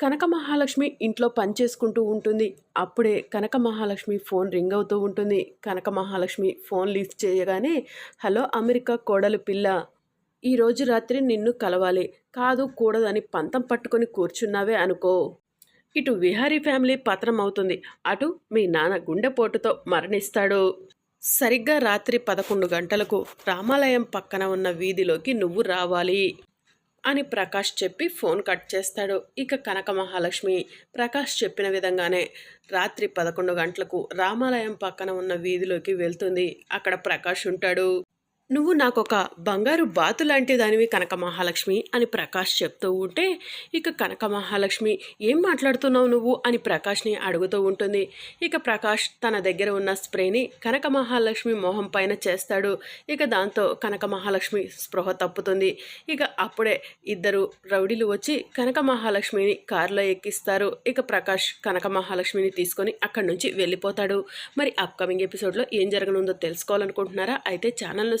కనక మహాలక్ష్మి ఇంట్లో పనిచేసుకుంటూ ఉంటుంది. అప్పుడే కనక మహాలక్ష్మి ఫోన్ రింగ్ అవుతూ ఉంటుంది. కనక మహాలక్ష్మి ఫోన్ లిఫ్ట్ చేయగానే హలో అమెరికా కోడలు పిల్ల ఈరోజు రాత్రి నిన్ను కలవాలి. కాదు కూడదని పంతం పట్టుకొని కూర్చున్నావే అనుకో. ఇటు విహారీ ఫ్యామిలీ పతనం అవుతుంది. అటు మీ నాన్న గుండెపోటుతో మరణిస్తాడు. సరిగ్గా రాత్రి పదకొండు గంటలకు రామాలయం పక్కన ఉన్న వీధిలోకి నువ్వు రావాలి. అని ప్రకాష్ చెప్పి ఫోన్ కట్ చేస్తాడు. ఇక కనక మహాలక్ష్మి ప్రకాష్ చెప్పిన విధంగానే రాత్రి పదకొండు గంటలకు రామాలయం పక్కన ఉన్న వీధిలోకి వెళ్తుంది. అక్కడ ప్రకాష్ ఉంటాడు. నువ్వు నాకొక బంగారు బాతు లాంటి దానివి కనక మహాలక్ష్మి అని ప్రకాష్ చెప్తూ ఉంటే ఇక కనక మహాలక్ష్మి ఏం మాట్లాడుతున్నావు నువ్వు అని ప్రకాష్ని అడుగుతూ ఉంటుంది. ఇక ప్రకాష్ తన దగ్గర ఉన్న స్ప్రేని కనక మహాలక్ష్మి మొహం పైన చేస్తాడు. ఇక దాంతో కనక మహాలక్ష్మి స్పృహ తప్పుతుంది. ఇక అప్పుడే ఇద్దరు రౌడీలు వచ్చి కనక మహాలక్ష్మిని కారులో ఎక్కిస్తారు. ఇక ప్రకాష్ కనక మహాలక్ష్మిని తీసుకొని అక్కడి నుంచి వెళ్ళిపోతాడు. మరి అప్కమింగ్ ఎపిసోడ్లో ఏం జరగనుందో తెలుసుకోవాలనుకుంటున్నారా? అయితే ఛానల్ను